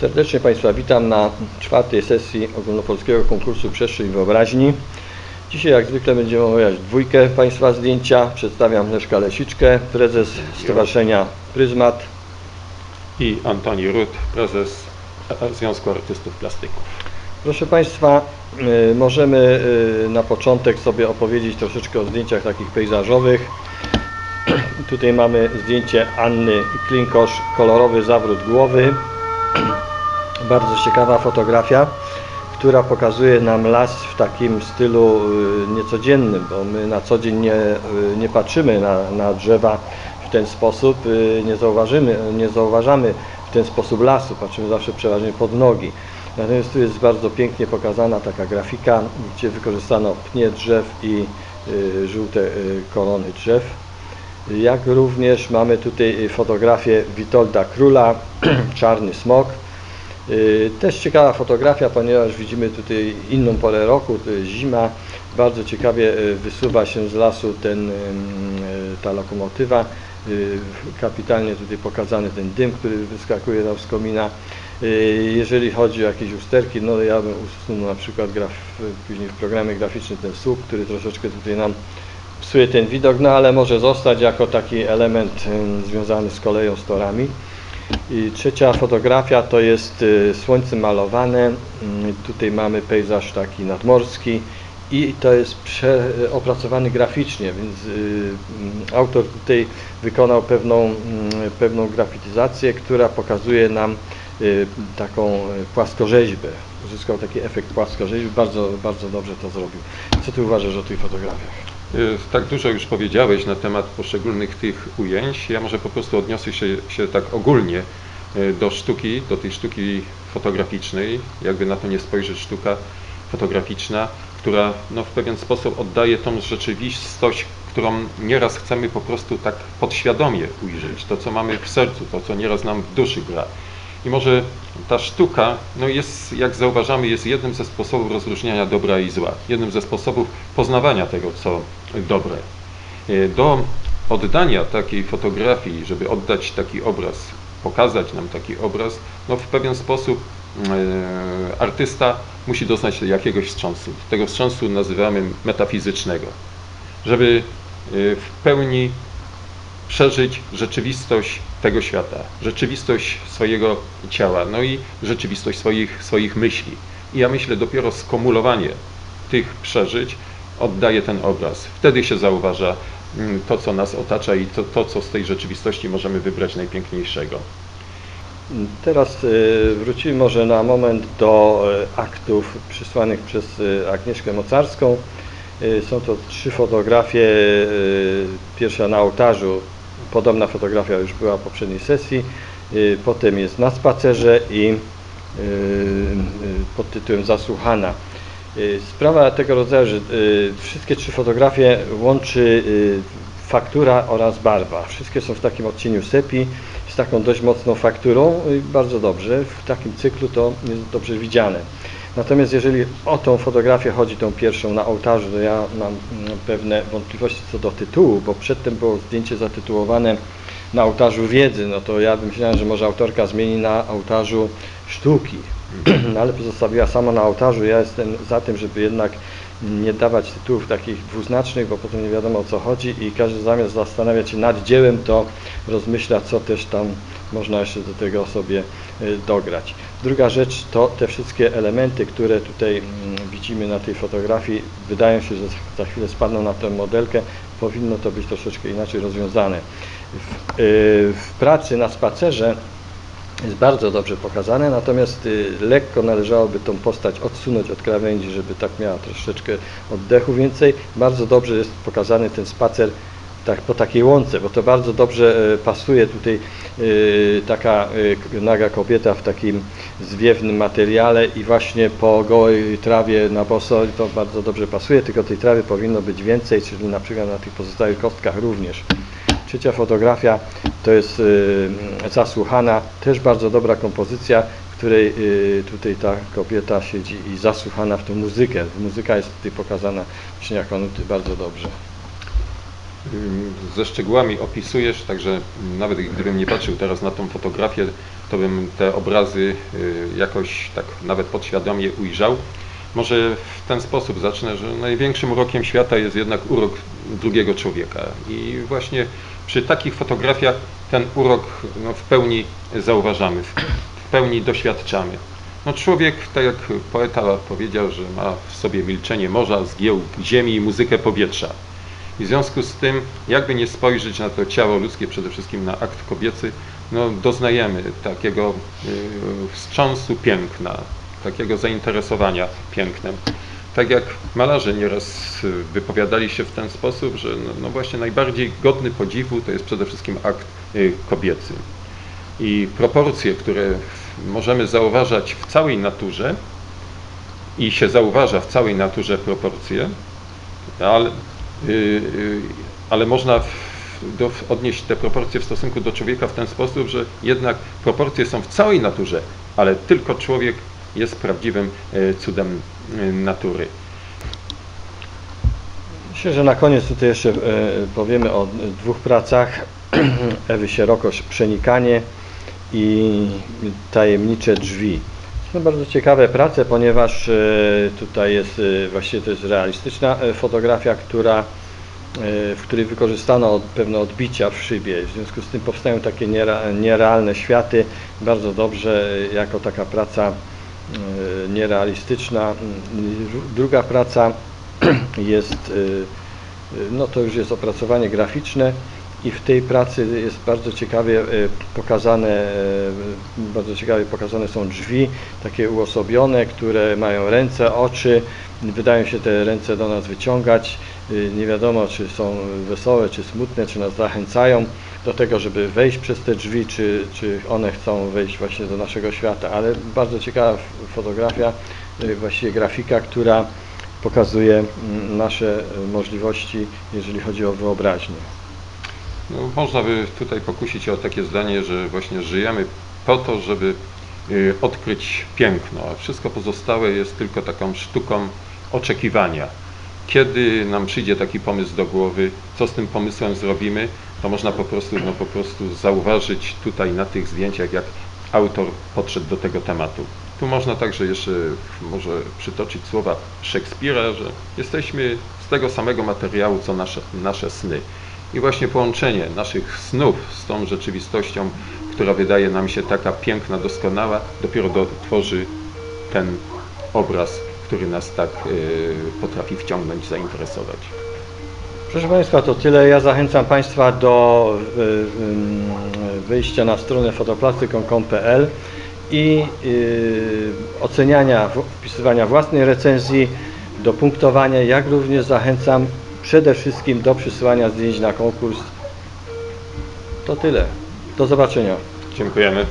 Serdecznie Państwa witam na czwartej sesji ogólnopolskiego konkursu Przestrzeń Wyobraźni. Dzisiaj jak zwykle będziemy omawiać dwójkę Państwa zdjęcia. Przedstawiam Leszka Lesiczkę, prezes Stowarzyszenia Pryzmat. i Antoni Rut, prezes Związku Artystów Plastyków. Proszę Państwa, y, możemy y, na początek sobie opowiedzieć troszeczkę o zdjęciach takich pejzażowych. Tutaj mamy zdjęcie Anny Klinkosz, kolorowy zawrót głowy. Bardzo ciekawa fotografia, która pokazuje nam las w takim stylu y, niecodziennym, bo my na co dzień nie, y, nie patrzymy na, na drzewa w ten sposób, y, nie, zauważymy, nie zauważamy w ten sposób lasu, patrzymy zawsze przeważnie pod nogi. Natomiast tu jest bardzo pięknie pokazana taka grafika, gdzie wykorzystano pnie drzew i żółte korony drzew. Jak również mamy tutaj fotografię Witolda Króla, Czarny Smok. Y, Też ciekawa fotografia, ponieważ widzimy tutaj inną porę roku, to jest zima. Bardzo ciekawie y, wysuwa się z lasu ten, y, ta lokomotywa. Kapitalnie tutaj pokazany ten dym, który wyskakuje tam z komina. Jeżeli chodzi o jakieś usterki, no ja bym usunął na przykład graf, później w programie graficznym ten słup, który troszeczkę tutaj nam psuje ten widok, no ale może zostać jako taki element związany z koleją, z torami. I trzecia fotografia to jest y, słońce malowane. Mm, Tutaj mamy pejzaż taki nadmorski i to jest opracowany graficznie, więc y, mm, autor tutaj wykonał pewną, mm, pewną grafityzację, która pokazuje nam y, taką płaskorzeźbę. Uzyskał taki efekt płaskorzeźby, bardzo, bardzo dobrze to zrobił. Co ty uważasz o tych fotografiach? Y, Tak dużo już powiedziałeś na temat poszczególnych tych ujęć. Ja może po prostu odniosę się, się tak ogólnie y, do sztuki, do tej sztuki fotograficznej. Jakby na to nie spojrzeć, sztuka fotograficzna, która no, w pewien sposób oddaje tą rzeczywistość, którą nieraz chcemy po prostu tak podświadomie ujrzeć. To, co mamy w sercu, to, co nieraz nam w duszy gra. I może ta sztuka, no jest, jak zauważamy, jest jednym ze sposobów rozróżniania dobra i zła, jednym ze sposobów poznawania tego, co dobre. E, Do oddania takiej fotografii, żeby oddać taki obraz, pokazać nam taki obraz, no w pewien sposób e, artysta musi doznać jakiegoś wstrząsu. Tego wstrząsu nazywamy metafizycznego. Żeby e, w pełni przeżyć rzeczywistość tego świata, rzeczywistość swojego ciała, no i rzeczywistość swoich, swoich myśli. I ja myślę, dopiero skumulowanie tych przeżyć oddaje ten obraz. Wtedy się zauważa mm, to, co nas otacza i to, to co z tej rzeczywistości możemy wybrać najpiękniejszego. Teraz y, wrócimy może na moment do y, aktów przysłanych przez y, Agnieszkę Mocarską. Są to trzy fotografie. Pierwsza na ołtarzu, podobna fotografia już była w poprzedniej sesji. Y, Potem jest na spacerze i y, y, pod tytułem Zasłuchana. Sprawa tego rodzaju, że wszystkie trzy fotografie łączy faktura oraz barwa. Wszystkie są w takim odcieniu sepi, z taką dość mocną fakturą bardzo dobrze. W takim cyklu to jest dobrze widziane. Natomiast jeżeli o tą fotografię chodzi, tą pierwszą na ołtarzu, to ja mam mm, pewne wątpliwości co do tytułu, bo przedtem było zdjęcie zatytułowane na ołtarzu wiedzy, no to ja bym myślałem, że może autorka zmieni na ołtarzu sztuki, no ale pozostawiła sama na ołtarzu. Ja jestem za tym, żeby jednak nie dawać tytułów takich dwuznacznych, bo potem nie wiadomo o co chodzi i każdy zamiast zastanawiać się nad dziełem, to rozmyśla, co też tam można jeszcze do tego sobie y, dograć. Druga rzecz to te wszystkie elementy, które tutaj mm, widzimy na tej fotografii, wydają się, że za chwilę spadną na tę modelkę, powinno to być troszeczkę inaczej rozwiązane. W, y, w pracy na spacerze jest bardzo dobrze pokazane, natomiast y, lekko należałoby tą postać odsunąć od krawędzi, żeby tak miała troszeczkę oddechu więcej. Bardzo dobrze jest pokazany ten spacer tak, po takiej łące, bo to bardzo dobrze e, pasuje tutaj y, taka y, naga kobieta w takim zwiewnym materiale i właśnie po gołej trawie na boso to bardzo dobrze pasuje, tylko tej trawy powinno być więcej, czyli na przykład na tych pozostałych kostkach również. Trzecia fotografia to jest y, zasłuchana, też bardzo dobra kompozycja, w której y, tutaj ta kobieta siedzi i zasłuchana w tę muzykę. Muzyka jest tutaj pokazana jako nuty bardzo dobrze. Ze szczegółami opisujesz, także nawet gdybym nie patrzył teraz na tą fotografię, to bym te obrazy y, jakoś tak nawet podświadomie ujrzał. Może w ten sposób zacznę, że największym urokiem świata jest jednak urok drugiego człowieka. I właśnie przy takich fotografiach ten urok no, w pełni zauważamy, w, pełni doświadczamy. No, człowiek, tak jak poeta powiedział, że ma w sobie milczenie morza, zgiełk ziemi i muzykę powietrza. I w związku z tym, jakby nie spojrzeć na to ciało ludzkie, przede wszystkim na akt kobiecy, no, doznajemy takiego y, wstrząsu piękna, takiego zainteresowania pięknem. Tak jak malarze nieraz y, wypowiadali się w ten sposób, że no, no właśnie najbardziej godny podziwu to jest przede wszystkim akt y, kobiecy. I proporcje, które możemy zauważać w całej naturze i się zauważa w całej naturze proporcje, ale, y, ale można do, odnieść te proporcje w stosunku do człowieka w ten sposób, że jednak proporcje są w całej naturze, ale tylko człowiek jest prawdziwym y, cudem y, natury. Myślę, że na koniec tutaj jeszcze e, powiemy o dwóch pracach Ewy Sierokosz Przenikanie i Tajemnicze drzwi. Są bardzo ciekawe prace, ponieważ e, tutaj jest e, właściwie to jest realistyczna e, fotografia, która, e, w której wykorzystano pewne odbicia w szybie. W związku z tym powstają takie nierealne światy. Bardzo dobrze e, jako taka praca e, nierealistyczna. Mm, Druga praca jest, y, y, no to już jest opracowanie graficzne i w tej pracy jest bardzo ciekawie y, pokazane, y, bardzo ciekawie pokazane są drzwi, takie uosobione, które mają ręce, oczy, wydają się te ręce do nas wyciągać, Y, nie wiadomo czy są wesołe, czy smutne, czy nas zachęcają do tego, żeby wejść przez te drzwi, czy, czy one chcą wejść właśnie do naszego świata, ale bardzo ciekawa fotografia, y, właściwie grafika, która pokazuje nasze y, możliwości, jeżeli chodzi o wyobraźnię. No, można by tutaj pokusić się o takie zdanie, że właśnie żyjemy po to, żeby y, odkryć piękno, a wszystko pozostałe jest tylko taką sztuką oczekiwania. Kiedy nam przyjdzie taki pomysł do głowy, co z tym pomysłem zrobimy, to można po prostu, no, po prostu zauważyć tutaj na tych zdjęciach, jak autor podszedł do tego tematu. Tu można także jeszcze może przytoczyć słowa Szekspira, że jesteśmy z tego samego materiału, co nasze, nasze sny. I właśnie połączenie naszych snów z tą rzeczywistością, która wydaje nam się taka piękna, doskonała, dopiero do, tworzy ten obraz, który nas tak y, potrafi wciągnąć, zainteresować. Proszę Państwa, to tyle. Ja zachęcam Państwa do y, y, wyjścia na stronę fotoplastyką.pl i y, oceniania, wpisywania własnej recenzji, do punktowania, jak również zachęcam przede wszystkim do przysyłania zdjęć na konkurs. To tyle. Do zobaczenia. Dziękujemy.